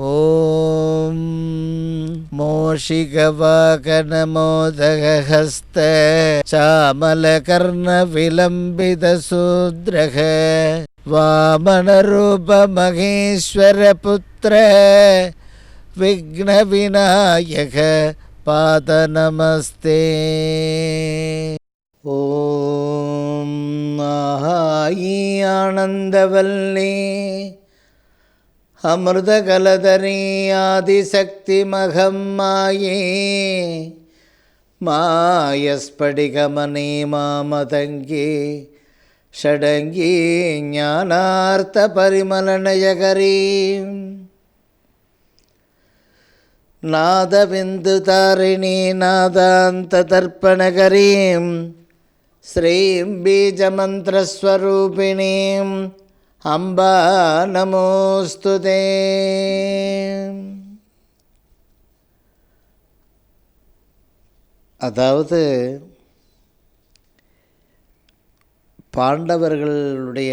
ॐ मोषिकवाकनमोदगहस्त चामलकर्णविलम्बितशूद्रः वामनरूपमहेश्वरपुत्र विघ्नविनायक पादनमस्ते ॐ आयी அமிர்தகலதரீ ஆதிசக்திமகம் மாயே மாயஸ்படிகமனே மாமதங்கே. ஷடங்கீ ஞானார்த்த பரிமலநயகரீம் நாதபிந்துதாரிணீ நாதாந்ததர்ப்பணகரீம். ஸ்ரீம் பீஜமந்திரஸ்வரூபிணீம். அம்பா நமோஸ்துதே அதாவது பாண்டவர்களுடைய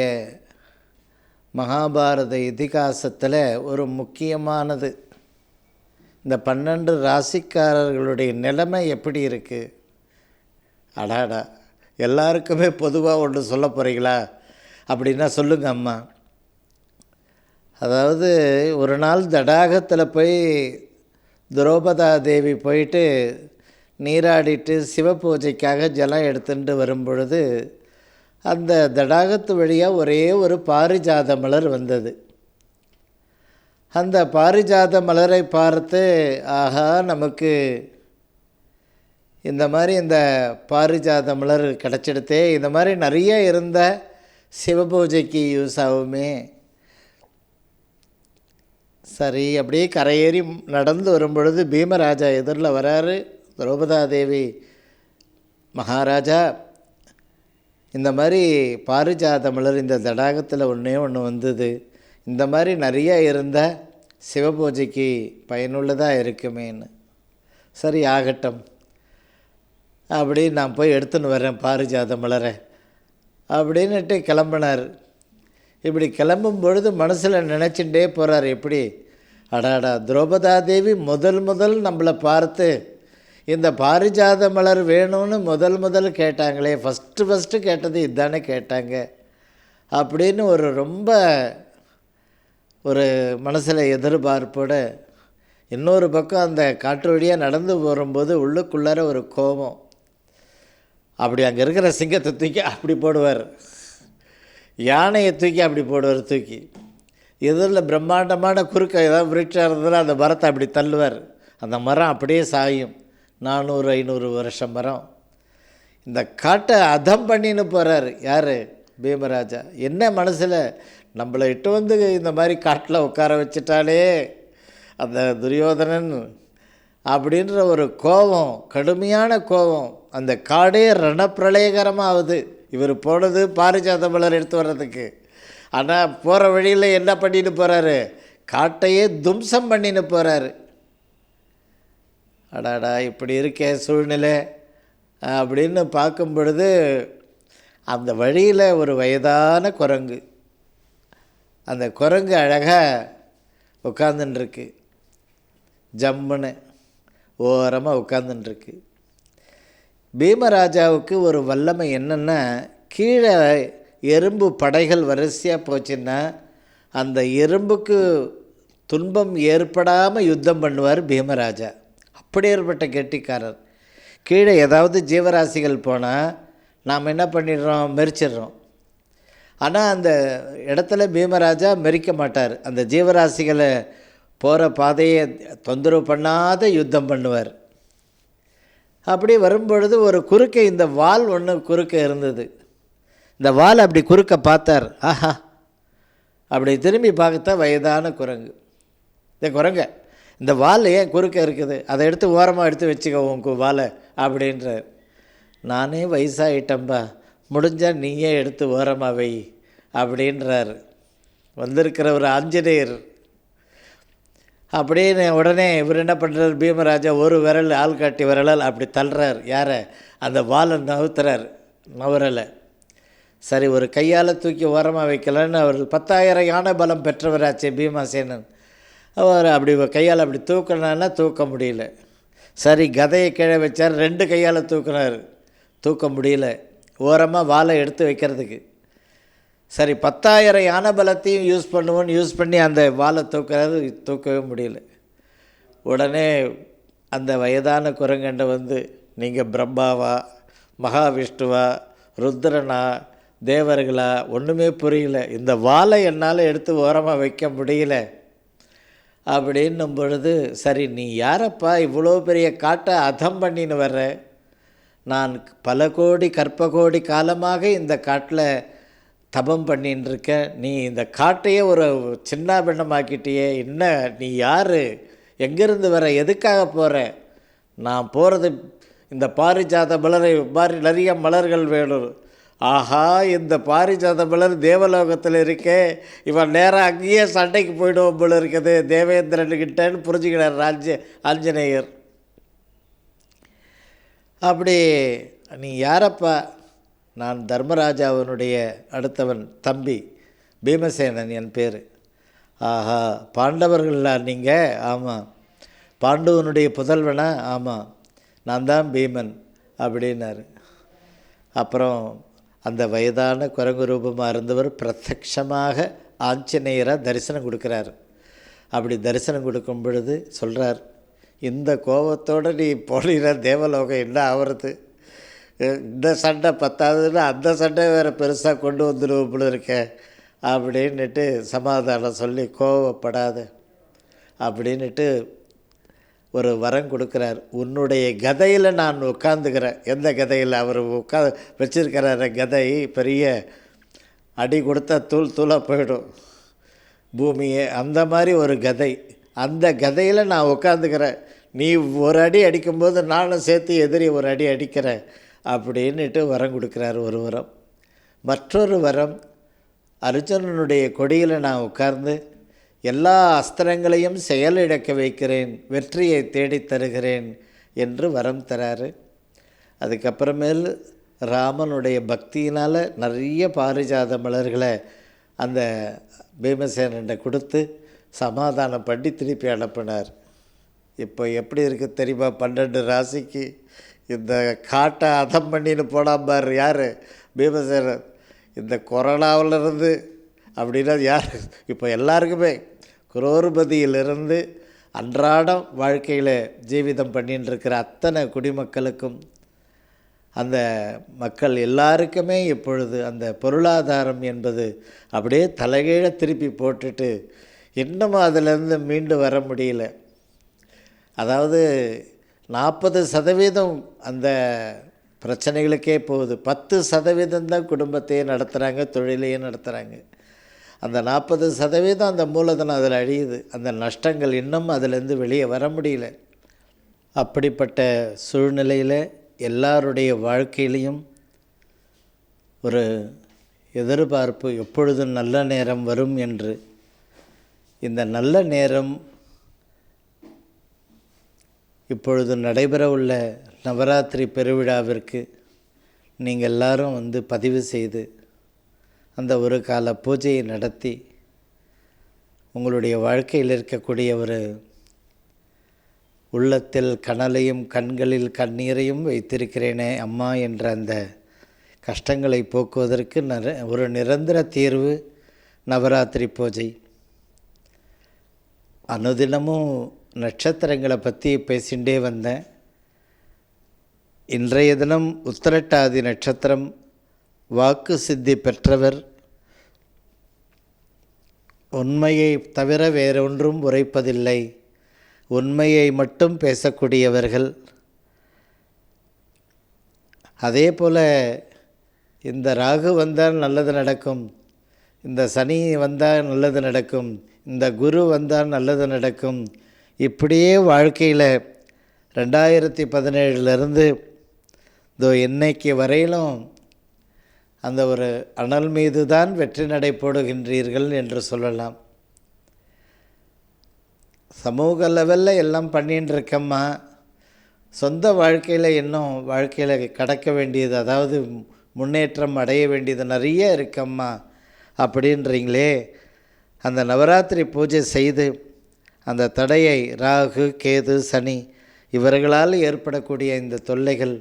மகாபாரத இதிகாசத்தில் ஒரு முக்கியமானது. இந்த பன்னெண்டு ராசிக்காரர்களுடைய நிலைமை எப்படி இருக்குது அடாடா எல்லாருக்குமே பொதுவாக ஒன்று சொல்ல போகிறீங்களா அப்படின்னா சொல்லுங்க அம்மா. அதாவது ஒரு நாள் தடாகத்தில் போய் துரோபதா தேவி போயிட்டு நீராடிட்டு சிவ பூஜைக்காக ஜலம் எடுத்துட்டு வரும்பொழுது அந்த தடாகத்து வழியாக ஒரே ஒரு பாரிஜாத மலர் வந்தது. அந்த பாரிஜாத மலரை பார்த்து ஆஹா நமக்கு இந்த மாதிரி இந்த பாரிஜாத மலர் கிடச்சிடுத்தே இந்த மாதிரி நிறைய இருந்த சிவபூஜைக்கு யூஸ் ஆகுமே. சரி அப்படியே கரையேறி நடந்து வரும்பொழுது பீமராஜா எதிரில் வராரு. திரௌபதா தேவி மகாராஜா இந்த மாதிரி பாரிஜாத மலர் இந்த தடாகத்தில் ஒன்றே ஒன்று வந்தது. இந்த மாதிரி நிறைய இருந்தால் சிவபூஜைக்கு பயனுள்ளதாக இருக்குமேன்னு. சரி ஆகட்டும். அப்படி நான் போய் எடுத்துன்னு வரேன் பாரிஜாத மலரை. அப்படின்னுட்டு கிளம்பினார். இப்படி கிளம்பும் பொழுது மனசில் நினச்சிட்டே போகிறார் எப்படி? அடாடா திரௌபதா தேவி முதல் முதல் நம்மளை பார்த்து இந்த பாரிஜாத மலர் வேணும்னு முதல் முதல் கேட்டாங்களே ஃபஸ்ட்டு ஃபஸ்ட்டு கேட்டது இதுதானே கேட்டாங்க. அப்படின்னு ஒரு ரொம்ப ஒரு மனசில் எதிர்பார்ப்போடு இன்னொரு பக்கம் அந்த காற்று வழியாக நடந்து போகும்போது உள்ளுக்குள்ளார ஒரு கோபம். அப்படி அங்கே இருக்கிற சிங்கத்தை தூக்கி அப்படி போடுவார். யானையை தூக்கி அப்படி போடுவார் தூக்கி. எதிரில் பிரம்மாண்டமான குறுக்க ஏதாவது விருட்சம் இருந்ததுன்னா அந்த மரத்தை அப்படி தள்ளுவார். அந்த மரம் அப்படியே சாயும். நானூறு ஐநூறு வருஷம் மரம். இந்த காட்டை அதம் பண்ணின்னு போகிறார் யார்? பீமராஜா. என்ன மனசில்? நம்மளை இட்டு வந்து இந்த மாதிரி காட்டில் உட்கார வச்சுட்டாலே அந்த துரியோதனன் அப்படின்ற ஒரு கோபம் கடுமையான கோபம் அந்த காடே ரணப்பிரளயகரமாகுது இவர் போனது பாரிஜாத மலர் எடுத்து வர்றதுக்கு. ஆனால் போகிற வழியில் என்ன பண்ணிட்டு போகிறாரு காட்டையே தும்சம் பண்ணின்னு போகிறாரு அடாடா இப்படி இருக்கே சூழ்நிலை. அப்படின்னு பார்க்கும் பொழுது அந்த வழியில் ஒரு வயதான குரங்கு. அந்த குரங்கு அழகாக உட்காந்துட்டுருக்கு ஜம்முன்னு ஓரமாக உட்காந்துட்டுருக்கு பீமராஜாவுக்கு ஒரு வல்லமை என்னென்னா கீழே எறும்பு படைகள் வரிசையாக போச்சுன்னா அந்த எறும்புக்கு துன்பம் ஏற்படாமல் யுத்தம் பண்ணுவார் பீமராஜா. அப்படி ஏற்பட்ட கெட்டிக்காரர். கீழே ஏதாவது ஜீவராசிகள் போனால் நாம் என்ன பண்ணிடுறோம்? மெரிச்சிடுறோம். ஆனால் அந்த இடத்துல பீமராஜா மெரிக்க மாட்டார். அந்த ஜீவராசிகளை போகிற பாதையை தொந்தரவு பண்ணாத யுத்தம் பண்ணுவார். அப்படி வரும்பொழுது ஒரு குறுக்கே இந்த வால் ஒன்று குறுக்க இருந்தது. இந்த வால் அப்படி குறுக்க பார்த்தார். ஆஹா. அப்படி திரும்பி பார்த்தா வயதான குரங்கு. இந்த குரங்க இந்த வால் ஏன் குறுக்க இருக்குது? அதை எடுத்து ஓரமாக எடுத்து வச்சுக்கோ உன் வாலை அப்படின்றார். நானே வயசாகிட்டம்பா முடிஞ்சால் நீயே எடுத்து ஓரமாக வை அப்படின்றார். வந்திருக்கிற ஒரு ஆஞ்சநேயர். அப்படின்னு உடனே இவர் என்ன பண்ணுறார் பீமராஜா ஒரு விரல் ஆள் காட்டி விரலால் அப்படி தள்ளுறார். யாரை? அந்த வாலை நவுத்துறார் நவரலை சரி ஒரு கையால் தூக்கி ஓரமாக வைக்கலான்னு அவர் பத்தாயிரம் யானை பலம் பெற்றவராச்சே பீமாசேனன். அவர் அப்படி கையால் அப்படி தூக்கினான்னா தூக்க முடியல. சரி கதையை கீழே வச்சார் ரெண்டு கையால் தூக்கினார். தூக்க முடியல. ஓரமாக வாழை எடுத்து வைக்கிறதுக்கு. சரி பத்தாயிரம் யானை பலத்தையும் யூஸ் பண்ணுவோன்னு யூஸ் பண்ணி அந்த வாழை தூக்கிறது தூக்கவே முடியல. உடனே அந்த வயதான குரங்கண்டை வந்து நீங்கள் பிரம்மாவா மகாவிஷ்ணுவா ருத்ரனா தேவர்களா ஒன்றுமே புரியல. இந்த வாழை என்னால் எடுத்து ஓரமாக வைக்க முடியல. அப்படின்னும் பொழுது சரி நீ யாரப்பா இவ்வளோ பெரிய காட்டை அதம் பண்ணின்னு வர்ற? நான் பல கோடி கற்ப கோடி காலமாக இந்த காட்டில் தபம் பண்ணின்னு இருக்க நீ இந்த காட்டையே ஒரு சின்ன பின்னமாக்கிட்டியே என்ன நீ யார்? எங்கேருந்து வர? எதுக்காக போகிற நான் போகிறது இந்த பாரிஜாத மலரை மாதிரி நிறைய மலர்கள் வேணும். ஆஹா இந்த பாரிஜாத மலர் தேவலோகத்தில் இருக்கே. இவன் நேராக அங்கேயே சண்டைக்கு போயிடுவோம் போல இருக்குது. தேவேந்திரன்கிட்டன்னு புரிஞ்சுக்கிறார் ராஜ ஆஞ்சநேயர். அப்படி நீ யாரப்பா? நான் தர்மராஜாவினுடைய அடுத்தவன் தம்பி பீமசேனன் என் பேர். ஆஹா பாண்டவர்களா நீங்கள் ஆமாம் பாண்டவனுடைய புதல்வனா? ஆமாம் நான் தான் பீமன் அப்படின்னாரு. அப்புறம் அந்த வயதான குரங்கு ரூபமாக இருந்தவர் பிரத்யமாக ஆஞ்சநேயராக தரிசனம் கொடுக்குறாரு. அப்படி தரிசனம் கொடுக்கும் பொழுது சொல்கிறார் இந்த கோபத்தோடு நீ போனீர தேவலோகம் என்ன ஆகிறது இந்த சண்டை பத்தாதுன்னு அந்த சண்டை வேறு பெருசாக கொண்டு வந்துடுவோம் இருக்கேன் அப்படின்ட்டு அப்படின்னுட்டு சமாதானம் சொல்லி கோவப்படாது அப்படின்ட்டு ஒரு வரம் கொடுக்குறார். உன்னுடைய கதையில் நான் உட்காந்துக்கிறேன் எந்த கதையில்? அவர் உட்கா வச்சிருக்கிறார கதை பெரிய அடி கொடுத்தா தூள் தூளாக போயிடும். பூமியை அந்த மாதிரி ஒரு கதை. அந்த கதையில் நான் உட்காந்துக்கிறேன் நீ ஒரு அடி அடிக்கும்போது நானும் சேர்த்து எதிரி ஒரு அடி அடிக்கிறேன். அப்படின்னுட்டு வரம் கொடுக்குறார் ஒரு வரம். மற்றொரு வரம் அர்ஜுனனுடைய கொடியில் நான் உட்கார்ந்து எல்லா அஸ்திரங்களையும் செயலிழக்க வைக்கிறேன் வெற்றியை தேடித் தருகிறேன் என்று வரம் தராரு. அதுக்கப்புறமேல் ராமனுடைய பக்தியினால் நிறைய பாரிஜாத மலர்களை அந்த பீமசேனன்ட்ட கொடுத்து சமாதானம் பண்ணி திருப்பி அனுப்பினார். இப்போ எப்படி இருக்குது தெரியுமா? பன்னெண்டு ராசிக்கு இந்த காட்டை அதம் பண்ணின்னு போடாம்பார் யார்? பீமசேனன் இந்த கொரோனாவிலிருந்து அப்படின்னா யார்? இப்போ எல்லாருக்குமே குரோர்பதியிலிருந்து அன்றாடம் வாழ்க்கையில் ஜீவிதம் பண்ணின்னு இருக்கிற அத்தனை குடிமக்களுக்கும் அந்த மக்கள் எல்லாருக்குமே இப்பொழுது அந்த பொருளாதாரம் என்பது அப்படியே தலைகீழ திருப்பி போட்டுட்டு இன்னமும் அதிலேருந்து மீண்டு வர முடியல. அதாவது நாற்பது சதவீதம் அந்த பிரச்சனைகளுக்கே போகுது. பத்து சதவீதம் தான் குடும்பத்தையே நடத்துகிறாங்க தொழிலையும் நடத்துகிறாங்க அந்த நாற்பது சதவீதம் அந்த மூலதனம் அதில் அழியுது. அந்த நஷ்டங்கள் இன்னும் அதிலேருந்து வெளியே வர முடியல. அப்படிப்பட்ட சூழ்நிலையில் எல்லாருடைய வாழ்க்கையிலையும் ஒரு எதிர்பார்ப்பு எப்பொழுதும் நல்ல நேரம் வரும் என்று இந்த நல்ல நேரம் இப்பொழுது நடைபெறவுள்ள நவராத்திரி பெருவிழாவிற்கு நீங்கள் எல்லாரும் வந்து பதிவு செய்து அந்த ஒரு கால பூஜையை நடத்தி உங்களுடைய வாழ்க்கையில் இருக்கக்கூடிய ஒரு உள்ளத்தில் கனலையும் கண்களில் கண்ணீரையும் வைத்திருக்கிறேனே அம்மா என்ற அந்த கஷ்டங்களை போக்குவதற்கு நிற ஒரு நிரந்தர தீர்வு நவராத்திரி பூஜை. அனுதினமும் நட்சத்திரங்களை பற்றி பேசிகிட்டே வந்தேன். இன்றைய தினம் உத்திரட்டாதி நட்சத்திரம் வாக்கு சித்தி பெற்றவர் உண்மையை தவிர வேறொன்றும் உரைப்பதில்லை. உண்மையை மட்டும் பேசக்கூடியவர்கள். அதே போல் இந்த ராகு வந்தால் நல்லது நடக்கும். இந்த சனி வந்தால் நல்லது நடக்கும். இந்த குரு வந்தால் நல்லது நடக்கும். இப்படியே வாழ்க்கையில் ரெண்டாயிரத்தி பதினேழுலேருந்து இதோ இன்னைக்கு வரையிலும் அந்த ஒரு அனல் மீது தான் வெற்றி நடை போடுகின்றீர்கள் என்று சொல்லலாம். சமூக லெவலில் எல்லாம் பண்ணின்னு இருக்கம்மா சொந்த வாழ்க்கையில் இன்னும் வாழ்க்கையில் கடக்க வேண்டியது அதாவது முன்னேற்றம் அடைய வேண்டியது நிறைய இருக்கம்மா. அப்படின்றீங்களே. அந்த நவராத்திரி பூஜை செய்து அந்த தடையை ராகு கேது சனி இவர்களால் ஏற்படக்கூடிய இந்த தொல்லைகள்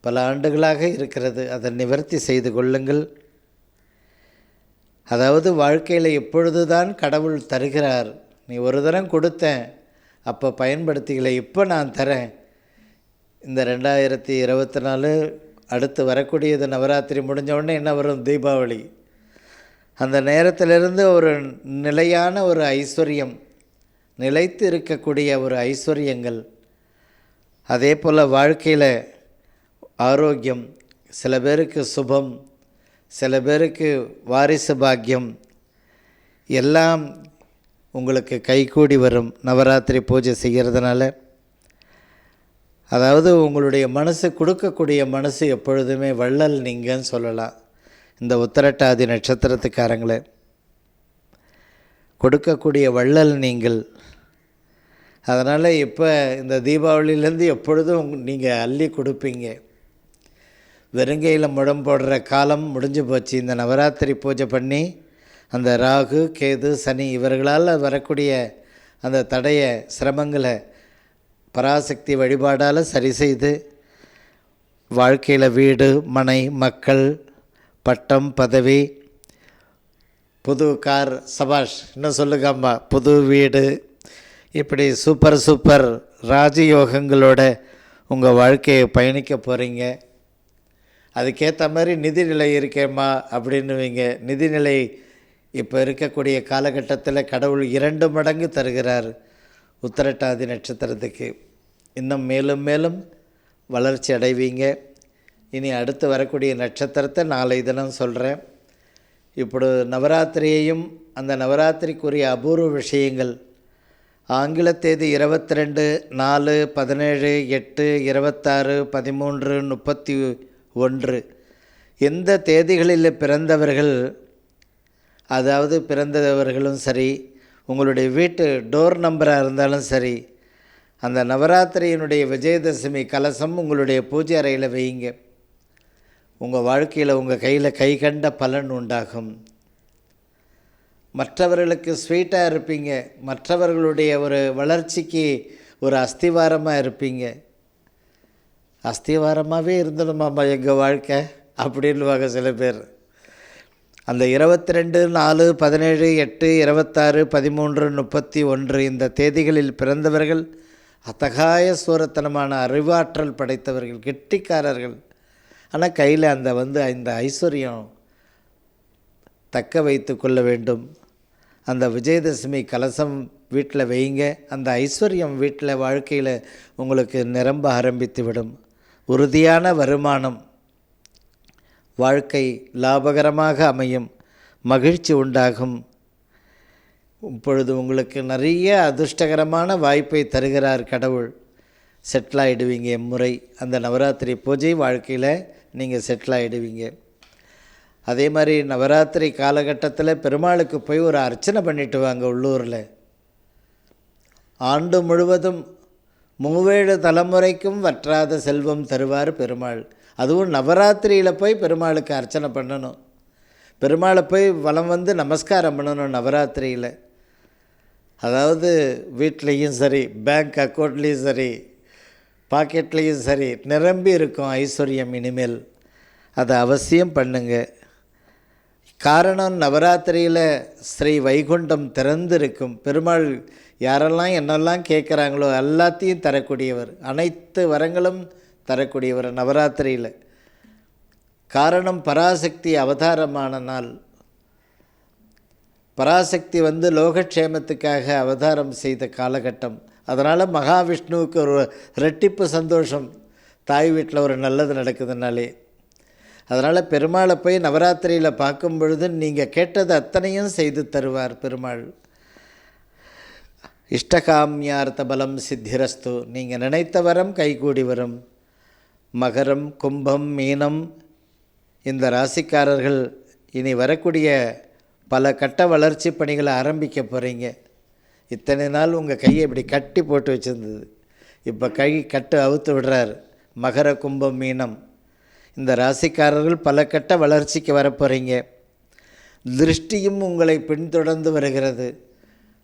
பல ஆண்டுகளாக இருக்கிறது. அதை நிவர்த்தி செய்து கொள்ளுங்கள். அதாவது வாழ்க்கையில் எப்பொழுது தான் கடவுள் தருகிறார் நீ ஒரு தரம் கொடுத்தேன் அப்போ பயன்படுத்திகளை இப்போ நான் தரேன். இந்த ரெண்டாயிரத்தி இருபத்தி நாலு அடுத்து வரக்கூடியது நவராத்திரி முடிஞ்சவுடனே என்ன வரும்? தீபாவளி. அந்த நேரத்திலிருந்து ஒரு நிலையான ஒரு ஐஸ்வர்யம் நிலைத்து இருக்கக்கூடிய ஒரு ஐஸ்வர்யங்கள். அதே போல் வாழ்க்கையில் ஆரோக்கியம் சில பேருக்கு சுபம் சில பேருக்கு வாரிசு பாக்கியம் எல்லாம் உங்களுக்கு கைகூடி வரும். நவராத்திரி பூஜை செய்கிறதுனால அதாவது உங்களுடைய மனசு கொடுக்கக்கூடிய மனசு எப்பொழுதுமே வள்ளல் நீங்கன்னு சொல்லலாம். இந்த உத்தரட்டாதி நட்சத்திரத்துக்காரங்களே. கொடுக்கக்கூடிய வள்ளல் நீங்கள். அதனால் இப்போ இந்த தீபாவளியிலேருந்து எப்பொழுதும் நீங்கள் அள்ளி கொடுப்பீங்க. வெறுங்கையில் முடம் போடுற காலம் முடிஞ்சு போச்சு. இந்த நவராத்திரி பூஜை பண்ணி அந்த ராகு கேது சனி இவர்களால் வரக்கூடிய அந்த தடையை சிரமங்களை பராசக்தி வழிபாடால் சரி செய்து வாழ்க்கையில் வீடு மனை மக்கள் பட்டம் பதவி புது கார் சபாஷ் இன்னும் சொல்லுங்க அம்மா. புது வீடு. இப்படி சூப்பர் சூப்பர் ராஜயோகங்களோட உங்கள் வாழ்க்கையை பயணிக்க போகிறீங்க அதுக்கேற்ற மாதிரி நிதிநிலை இருக்கேம்மா அப்படின்னுவீங்க. நிதிநிலை இப்போ இருக்கக்கூடிய காலகட்டத்தில் கடவுள் இரண்டு மடங்கு தருகிறார் உத்தரட்டாதி நட்சத்திரத்துக்கு. இன்னும் மேலும் மேலும் வளர்ச்சி அடைவீங்க. இனி அடுத்து வரக்கூடிய நட்சத்திரத்தை நாளை தினம் சொல்கிறேன் இப்பொழுது நவராத்திரியையும் அந்த நவராத்திரிக்குரிய அபூர்வ விஷயங்கள். ஆங்கில தேதி இருபத்தி ரெண்டு நாலு பதினேழு எட்டு இருபத்தாறு பதிமூன்று முப்பத்தி ஒன்று. எந்த தேதிகளில் பிறந்தவர்கள் அதாவது பிறந்தவர்களும் சரி உங்களுடைய வீட்டு டோர் நம்பராக இருந்தாலும் சரி அந்த நவராத்திரியினுடைய விஜயதசமி கலசம் உங்களுடைய பூஜை அறையில் வையுங்க. உங்கள் வாழ்க்கையில் உங்கள் கையில் கை கண்ட பலன் உண்டாகும். மற்றவர்களுக்கு ஸ்வீட்டாக இருப்பீங்க. மற்றவர்களுடைய ஒரு வளர்ச்சிக்கு ஒரு அஸ்திவாரமாக இருப்பீங்க. அஸ்திவாரமாகவே இருந்துடுமாம்மா எங்கள் வாழ்க்கை? அப்படின்னுவாங்க சில பேர். அந்த இருபத்தி ரெண்டு நாலு பதினேழு எட்டு இருபத்தாறு பதிமூன்று முப்பத்தி ஒன்று இந்த தேதிகளில் பிறந்தவர்கள் அத்தகாய சூரத்தனமான அறிவாற்றல் படைத்தவர்கள் கெட்டிக்காரர்கள். ஆனால் கையில் அந்த வந்து இந்த ஐஸ்வர்யம் தக்க வைத்து கொள்ள வேண்டும். அந்த விஜயதசமி கலசம் வீட்டில் வைங்க அந்த ஐஸ்வர்யம் வீட்டில் வாழ்க்கையில் உங்களுக்கு நிரம்ப ஆரம்பித்து விடும் உறுதியான வருமானம் வாழ்க்கை லாபகரமாக அமையும். மகிழ்ச்சி உண்டாகும். இப்பொழுது உங்களுக்கு நிறைய அதிர்ஷ்டகரமான வாய்ப்பை தருகிறார் கடவுள். செட்டில் ஆகிடுவீங்க முறை. அந்த நவராத்திரி பூஜை வாழ்க்கையில் நீங்கள் செட்டில் ஆகிடுவீங்க அதே மாதிரி நவராத்திரி காலகட்டத்தில் பெருமாளுக்கு போய் ஒரு அர்ச்சனை பண்ணிட்டு வாங்க உள்ளூரில். ஆண்டு முழுவதும் மூவேழு தலைமுறைக்கும் வற்றாத செல்வம் தருவார் பெருமாள். அதுவும் நவராத்திரியில் போய் பெருமாளுக்கு அர்ச்சனை பண்ணணும். பெருமாளை போய் வலம் வந்து நமஸ்காரம் பண்ணணும் நவராத்திரியில். அதாவது வீட்லேயும் சரி பேங்க் அக்கௌண்ட்லேயும் சரி பாக்கெட்லேயும் சரி நிரம்பி இருக்கும் ஐஸ்வர்யம் இனிமேல். அதை அவசியம் பண்ணுங்க. காரணம் நவராத்திரியில் ஸ்ரீ வைகுண்டம் திறந்திருக்கும். பெருமாள் யாரெல்லாம் என்னெல்லாம் கேட்குறாங்களோ எல்லாத்தையும் தரக்கூடியவர். அனைத்து வரங்களும் தரக்கூடியவர் நவராத்திரியில். காரணம் பராசக்தி அவதாரமான நாள். பராசக்தி வந்து லோகக்ஷேமத்துக்காக அவதாரம் செய்த காலகட்டம். அதனால் மகாவிஷ்ணுவுக்கு ஒரு ரெட்டிப்பு சந்தோஷம். தாய் வீட்டில் ஒரு நல்லது நடக்குதுனாலே அதனால் பெருமாளை போய் நவராத்திரியில் பார்க்கும் பொழுது நீங்கள் கேட்டது அத்தனையும் செய்து தருவார் பெருமாள். இஷ்டகாமியார்த்த பலம் சித்திரஸ்து. நீங்கள் நினைத்த வரம் கைகூடி வரும். மகரம் கும்பம் மீனம் இந்த ராசிக்காரர்கள் இனி வரக்கூடிய பல கட்ட வளர்ச்சி பணிகளை ஆரம்பிக்க போகிறீங்க இத்தனை நாள் உங்கள் கையை இப்படி கட்டி போட்டு வச்சுருந்தது. இப்போ கை கட்டு அவுத்து விடுறார். மகர கும்பம் மீனம். இந்த ராசிக்காரர்கள் பல கட்ட வளர்ச்சிக்கு வரப்போகிறீங்க திருஷ்டியும் உங்களை பின்தொடர்ந்து வருகிறது.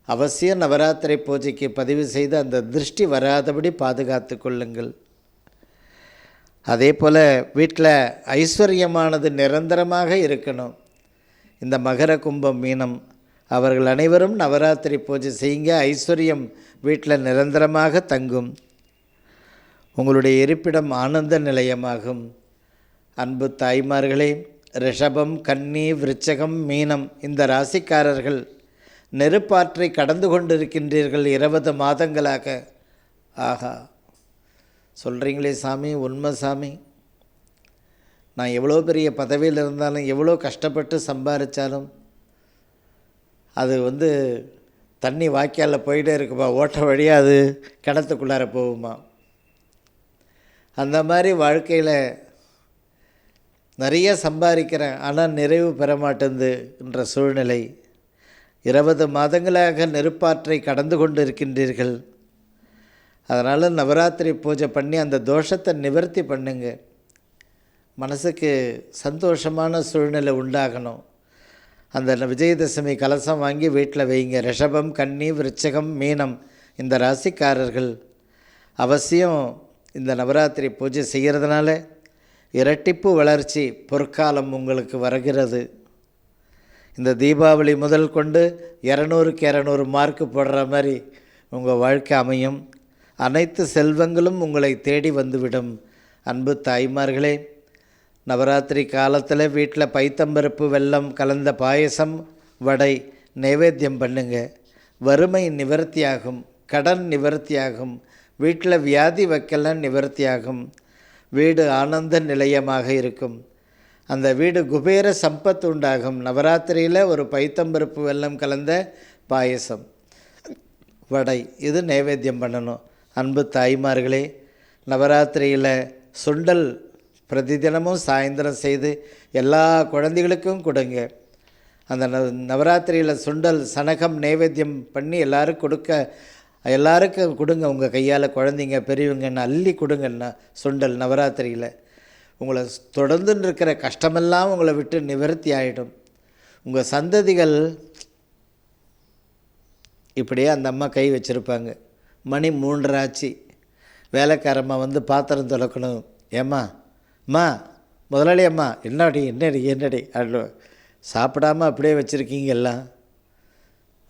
அவசியம் நவராத்திரி பூஜைக்கு பதிவு செய்து அந்த திருஷ்டி வராதபடி பாதுகாத்து கொள்ளுங்கள். அதே போல் வீட்டில் ஐஸ்வர்யமானது நிரந்தரமாக இருக்கணும். இந்த மகர கும்பம் மீனம் அவர்கள் அனைவரும் நவராத்திரி பூஜை செய்யுங்க. ஐஸ்வர்யம் வீட்டில் நிரந்தரமாக தங்கும். உங்களுடைய இருப்பிடம் ஆனந்த நிலையமாகும். அன்பு தாய்மார்களே ரிஷபம் கன்னி விருச்சகம் மீனம் இந்த ராசிக்காரர்கள் நெருப்பாற்றை கடந்து கொண்டிருக்கின்றீர்கள் இருபது மாதங்களாக. ஆஹா. சொல்கிறீங்களே சாமி உண்மை சாமி. நான் எவ்வளோ பெரிய பதவியில் இருந்தாலும் எவ்வளோ கஷ்டப்பட்டு சம்பாதிச்சாலும் அது வந்து தண்ணி வாய்க்காலில் போயிட்டே இருக்குமா? ஓட்ட வழியாக அது கிணத்துக்குள்ளார போகுமா? அந்த மாதிரி வாழ்க்கையில் நிறைய சம்பாதிக்கிறேன். ஆனால் நிறைவு பெற மாட்டேங்குது என்ற சூழ்நிலை. இருபது மாதங்களாக நெருப்பாற்றை கடந்து கொண்டு இருக்கின்றீர்கள் அதனால் நவராத்திரி பூஜை பண்ணி அந்த தோஷத்தை நிவர்த்தி பண்ணுங்க. மனசுக்கு சந்தோஷமான சூழ்நிலை உண்டாகணும். அந்த விஜயதசமி கலசம் வாங்கி வீட்டில் வைங்க. ரிஷபம் கன்னி விருச்சகம் மீனம். இந்த ராசிக்காரர்கள் அவசியம் இந்த நவராத்திரி பூஜை செய்கிறதுனால இரட்டிப்பு வளர்ச்சி பொற்காலம் உங்களுக்கு வருகிறது. இந்த தீபாவளி முதல் கொண்டு இரநூறுக்கு இரநூறு மார்க் போடுற மாதிரி உங்கள் வாழ்க்கை அமையும். அனைத்து செல்வங்களும் உங்களை தேடி வந்துவிடும். அன்பு தாய்மார்களே நவராத்திரி காலத்தில் வீட்டில் பைத்தம்பருப்பு வெல்லம் கலந்த பாயசம் வடை நைவேத்தியம் பண்ணுங்க. வறுமை நிவர்த்தியாகும் கடன் நிவர்த்தியாகும் வீட்டில் வியாதி வைக்கலாம் நிவர்த்தியாகும். வீடு ஆனந்த நிலையமாக இருக்கும். அந்த வீடு குபேர சம்பத் உண்டாகும். நவராத்திரியில் ஒரு பைத்தம்பருப்பு வெல்லம் கலந்த பாயசம் வடை இது நைவேத்தியம் பண்ணணும். அன்பு தாய்மார்களே நவராத்திரியில் சுண்டல் பிரதிதினமும் சாயந்தரம் செய்து எல்லா குழந்தைகளுக்கும் கொடுங்க. அந்த நவராத்திரியில் சுண்டல் சனகம் நைவேத்தியம் பண்ணி எல்லாரும் கொடுக்க எல்லாருக்கும் கொடுங்க. உங்கள் கையால் குழந்தைங்க பெரியவங்கன்னு அள்ளி கொடுங்கண்ணா சுண்டல் நவராத்திரியில். உங்களை தொடர்ந்துன்னு இருக்கிற கஷ்டமெல்லாம் உங்களை விட்டு நிவர்த்தி ஆகிடும் உங்கள் சந்ததிகள் இப்படியே அந்த அம்மா கை வச்சுருப்பாங்க. மணி மூன்றராச்சு வேலைக்காரம்மா வந்து பாத்திரம் துலக்கணும் ஏம்மா அம்மா முதலாளி அம்மா என்னடி என்னடி என்னடி? அப்படி சாப்பிடாம அப்படியே வச்சுருக்கீங்க எல்லாம்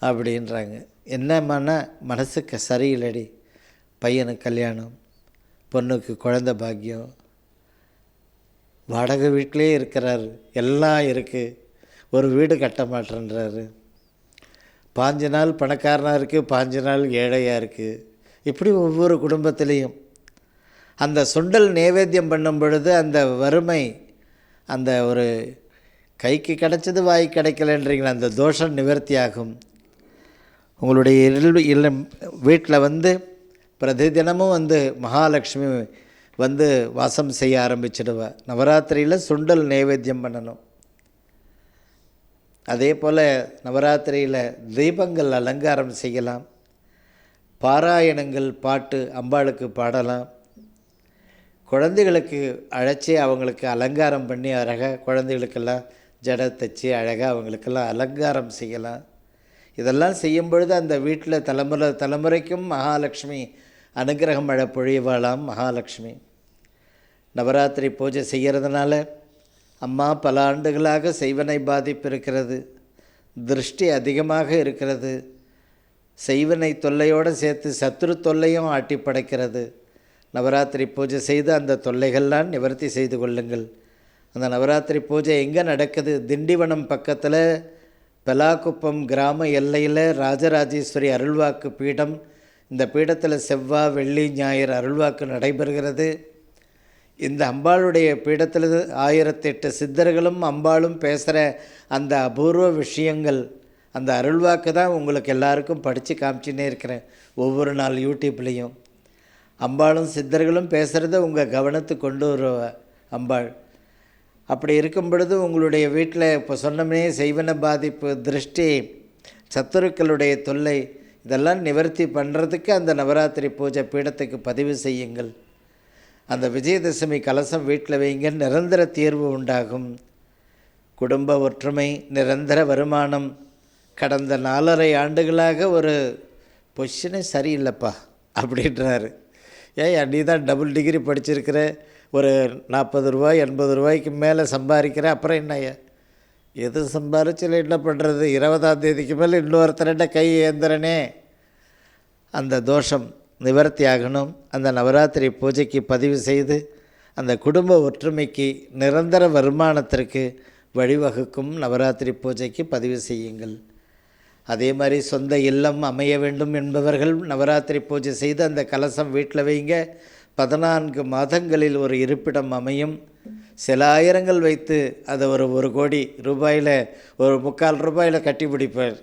அப்படின்றாங்க. என்னம்மாண்ணா மனசுக்கு சரியில்லடி. பையனுக்கு கல்யாணம் பொண்ணுக்கு குழந்த பாக்கியம். வாடகை வீட்டிலே இருக்கிறாரு. எல்லாம் இருக்குது ஒரு வீடு கட்ட மாட்டேன்றாரு. பாஞ்சு நாள் பணக்காரனாக இருக்குது பாஞ்சு நாள் ஏழையாக இருக்குது இப்படி ஒவ்வொரு குடும்பத்துலேயும் அந்த சுண்டல் நைவேத்தியம் பண்ணும் பொழுது அந்த வறுமை அந்த ஒரு கைக்கு கிடைச்சது வாய் கிடைக்கலன்றீங்களா அந்த தோஷம் நிவர்த்தியாகும். உங்களுடைய இல் இல்லம் வீட்டில் வந்து பிரதிதினமும் வந்து மகாலட்சுமி வந்து வாசம் செய்ய ஆரம்பிச்சிடுவேன் நவராத்திரியில் சுண்டல் நைவேத்தியம் பண்ணணும். அதே போல் நவராத்திரியில் தீபங்கள் அலங்காரம் செய்யலாம். பாராயணங்கள் பாட்டு அம்பாளுக்கு பாடலாம். குழந்தைகளுக்கு அழைச்சி அவங்களுக்கு அலங்காரம் பண்ணி அழகாக குழந்தைகளுக்கெல்லாம் ஜடை தைச்சி அழகாக அவங்களுக்கெல்லாம் அலங்காரம் செய்யலாம். இதெல்லாம் செய்யும் பொழுது அந்த வீட்டில் தலைமுறை தலைமுறைக்கும் மகாலட்சுமி அனுகிரகம் மழை பொழிவாளாம் மகாலட்சுமி. நவராத்திரி பூஜை செய்கிறதுனால அம்மா பல ஆண்டுகளாக செய்வனை பாதிப்பு இருக்கிறது திருஷ்டி அதிகமாக இருக்கிறது. செய்வனை தொல்லையோடு சேர்த்து சத்துரு தொல்லையும் ஆட்டி படைக்கிறது நவராத்திரி பூஜை செய்து அந்த தொல்லைகள்லாம் நிவர்த்தி செய்து கொள்ளுங்கள். அந்த நவராத்திரி பூஜை எங்கே நடக்குது? திண்டிவனம் பக்கத்தில் பெலாக்குப்பம் கிராம எல்லையில் ராஜராஜேஸ்வரி அருள்வாக்கு பீடம். இந்த பீடத்தில் செவ்வாய் வெள்ளி ஞாயிறு அருள்வாக்கு நடைபெறுகிறது. இந்த அம்பாளுடைய பீடத்தில் ஆயிரத்தெட்டு சித்தர்களும் அம்பாளும் பேசுகிற அந்த அபூர்வ விஷயங்கள் அந்த அருள்வாக்கு தான் உங்களுக்கு எல்லாருக்கும் படித்து காமிச்சின்னே இருக்கிறேன். ஒவ்வொரு நாள் யூடியூப்லேயும். அம்பாளும் சித்தர்களும் பேசுகிறத உங்கள் கவனத்துக்கு கொண்டு வருவ அம்பாள். அப்படி இருக்கும் பொழுது உங்களுடைய வீட்டில் இப்போ சொன்னோமே செய்வன பாதிப்பு திருஷ்டி சத்துருக்களுடைய தொல்லை இதெல்லாம் நிவர்த்தி பண்ணுறதுக்கு அந்த நவராத்திரி பூஜை பீடத்துக்கு பதிவு செய்யுங்கள். அந்த விஜயதசமி கலசம் வீட்டில் வைங்க நிரந்தர தீர்வு உண்டாகும். குடும்ப ஒற்றுமை நிரந்தர வருமானம். கடந்த நாலரை ஆண்டுகளாக ஒரு பொசிஷனே சரியில்லைப்பா அப்படின்றாரு. ஏன் நீ தான் டபுள் டிகிரி படிச்சிருக்கிற. ஒரு நாற்பது ரூபாய் எண்பது ரூபாய்க்கு மேலே சம்பாதிக்கிற. அப்புறம் என்னையா எது சம்பாரிச்சில் என்ன பண்ணுறது இருபதாம் தேதிக்கு மேலே இன்னொருத்தர்கிட்ட கை ஏந்திரனே அந்த தோஷம் நிவர்த்தி ஆகணும். அந்த நவராத்திரி பூஜைக்கு பதிவு செய்து அந்த குடும்ப ஒற்றுமைக்கு நிரந்தர வருமானத்திற்கு வழிவகுக்கும் நவராத்திரி பூஜைக்கு பதிவு செய்யுங்கள். அதே மாதிரி சொந்த இல்லம் அமைய வேண்டும் என்பவர்கள் நவராத்திரி பூஜை செய்து அந்த கலசம் வீட்டில் வைங்க. பதினான்கு மாதங்களில் ஒரு இருப்பிடம் அமையும். சில ஆயிரங்கள் வைத்து அதை ஒரு ஒரு கோடி ரூபாயில் ஒரு முக்கால் ரூபாயில் கட்டி பிடிப்பார்.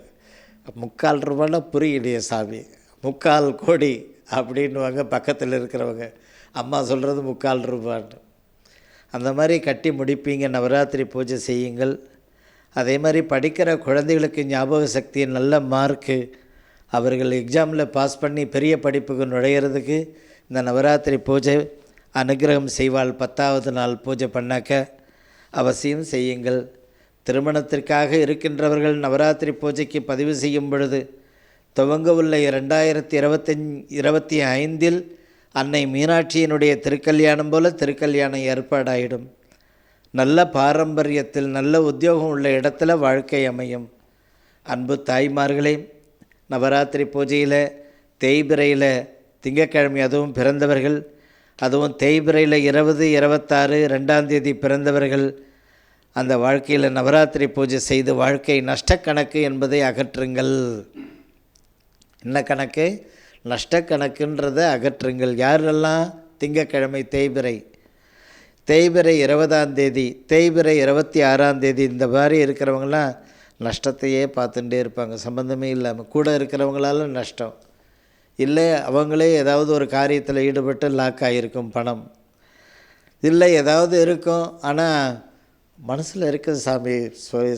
முக்கால் ரூபாய்னா புரியலையே சாமி. முக்கால் கோடி அப்படின்னுவாங்க பக்கத்தில் இருக்கிறவங்க. அம்மா சொல்கிறது முக்கால் ரூபான்னு. அந்த மாதிரி கட்டி முடிப்பீங்க. நவராத்திரி பூஜை செய்யுங்கள். அதே மாதிரி படிக்கிற குழந்தைகளுக்கு ஞாபக சக்தி நல்ல மார்க்கு அவர்கள் எக்ஸாமில் பாஸ் பண்ணி பெரிய படிப்புக்கு நுழையிறதுக்கு இந்த நவராத்திரி பூஜை அனுகிரகம் செய்வாள். பத்தாவது நாள் பூஜை பண்ணாக்க அவசியம் செய்யுங்கள். திருமணத்திற்காக இருக்கின்றவர்கள் நவராத்திரி பூஜைக்கு பதிவு செய்யும் பொழுது துவங்க உள்ள இரண்டாயிரத்தி இருபத்தஞ் இருபத்தி ஐந்தில் அன்னை மீனாட்சியினுடைய திருக்கல்யாணம் போல திருக்கல்யாணம் ஏற்பாடாயிடும். நல்ல பாரம்பரியத்தில் நல்ல உத்தியோகம் உள்ள இடத்துல வாழ்க்கை அமையும். அன்பு தாய்மார்களே நவராத்திரி பூஜையில் தேய்பிரையில் திங்கக்கிழமை அதுவும் பிறந்தவர்கள் அதுவும் தேய்பிரையில் இருபது இருபத்தாறு ரெண்டாந்தேதி பிறந்தவர்கள். அந்த வாழ்க்கையில் நவராத்திரி பூஜை செய்து வாழ்க்கை நஷ்டக்கணக்கு என்பதை அகற்றுங்கள். என்ன கணக்கு? நஷ்டக்கணக்குன்றதை அகற்றுங்கள். யாரெல்லாம் திங்கக்கிழமை தேய்பிரை தேய்பிரை இருபதாம் தேதி தேய்பிரை இருபத்தி ஆறாம் தேதி இந்த மாதிரி இருக்கிறவங்களாம் நஷ்டத்தையே பார்த்துட்டே இருப்பாங்க. சம்மந்தமே இல்லாமல் கூட இருக்கிறவங்களால நஷ்டம். இல்லை அவங்களே ஏதாவது ஒரு காரியத்தில் ஈடுபட்டு லாக் ஆகியிருக்கும் பணம். இல்லை ஏதாவது இருக்கும் ஆனால் மனசில் இருக்க சாமி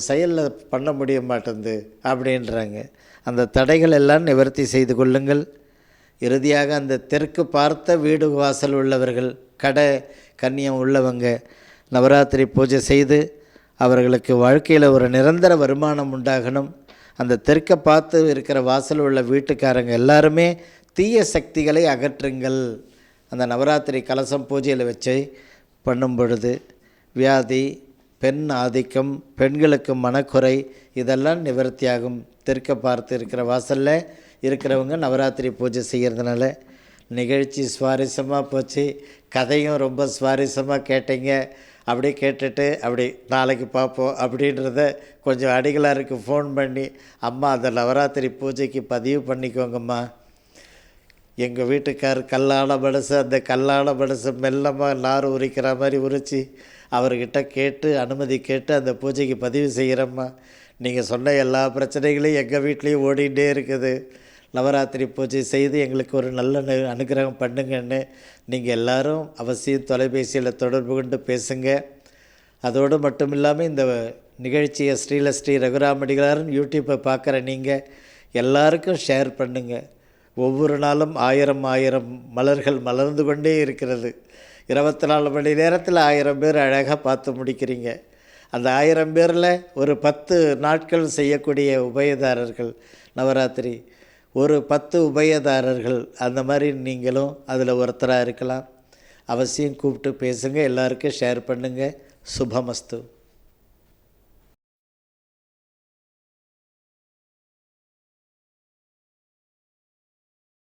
செயலில் பண்ண முடிய மாட்டேங்குது அப்படின்றாங்க. அந்த தடைகள் எல்லாம் நிவர்த்தி செய்து கொள்ளுங்கள். இறுதியாக அந்த தெற்கு பார்த்த வீடு வாசல் உள்ளவர்கள் கடை கன்னியம் உள்ளவங்க நவராத்திரி பூஜை செய்து அவர்களுக்கு வாழ்க்கையில் ஒரு நிரந்தர வருமானம் உண்டாகணும். அந்த தெற்க பார்த்து இருக்கிற வாசல் உள்ள வீட்டுக்காரங்க எல்லாருமே தீய சக்திகளை அகற்றுங்கள். அந்த நவராத்திரி கலசம் பூஜையில் வச்சு பண்ணும் பொழுது வியாதி பெண் ஆதிக்கம் பெண்களுக்கு மனக்குறை இதெல்லாம் நிவர்த்தியாகும். தெற்க பார்த்து இருக்கிற வாசலில் இருக்கிறவங்க நவராத்திரி பூஜை செய்கிறதுனால நிகழ்ச்சி சுவாரஸ்யமாக போச்சு. கதையும் ரொம்ப சுவாரஸ்யமாக கேட்டீங்க. அப்படி கேட்டுட்டு அப்படி நாளைக்கு பார்ப்போம். அப்படின்றத கொஞ்சம் அடிகளாருக்கு ஃபோன் பண்ணி அம்மா அந்த நவராத்திரி பூஜைக்கு பதிவு பண்ணிக்கோங்கம்மா. எங்கள் வீட்டுக்கார் கல்லான மனசு அந்த கல்லான மனசு மெல்லமாக நார் உரிக்கிற மாதிரி உரித்து அவர்கிட்ட கேட்டு அனுமதி கேட்டு அந்த பூஜைக்கு பதிவு செய்கிறம்மா நீங்கள் சொன்ன எல்லா பிரச்சனைகளையும் எங்கள் வீட்லேயும் ஓடிகிட்டே இருக்குது. நவராத்திரி பூஜை செய்து எங்களுக்கு ஒரு நல்ல அனுகிரகம் பண்ணுங்கன்னு நீங்கள் எல்லாரும் அவசியம் தொலைபேசியில் தொடர்பு கொண்டு பேசுங்க. அதோடு மட்டும் இல்லாமல் இந்த நிகழ்ச்சியை ஸ்ரீல ஸ்ரீ ரகுராமடிகளாரும் யூடியூப்பை பார்க்குற நீங்கள் எல்லாருக்கும் ஷேர் பண்ணுங்கள் ஒவ்வொரு நாளும் ஆயிரம் ஆயிரம் மலர்கள் மலர்ந்து கொண்டே இருக்கிறது. இருபத்தி நாலு மணி நேரத்தில் ஆயிரம் பேர் அழகாக பார்த்து முடிக்கிறீங்க. அந்த ஆயிரம் பேரில் ஒரு பத்து நாட்கள் செய்யக்கூடிய உபயதாரர்கள் நவராத்திரி. ஒரு பத்து உபயதாரர்கள் அந்த மாதிரி நீங்களும் அதில் ஒருத்தராக இருக்கலாம். அவசியம் கூப்பிட்டு பேசுங்க எல்லாருக்கும் ஷேர் பண்ணுங்கள் சுபமஸ்து.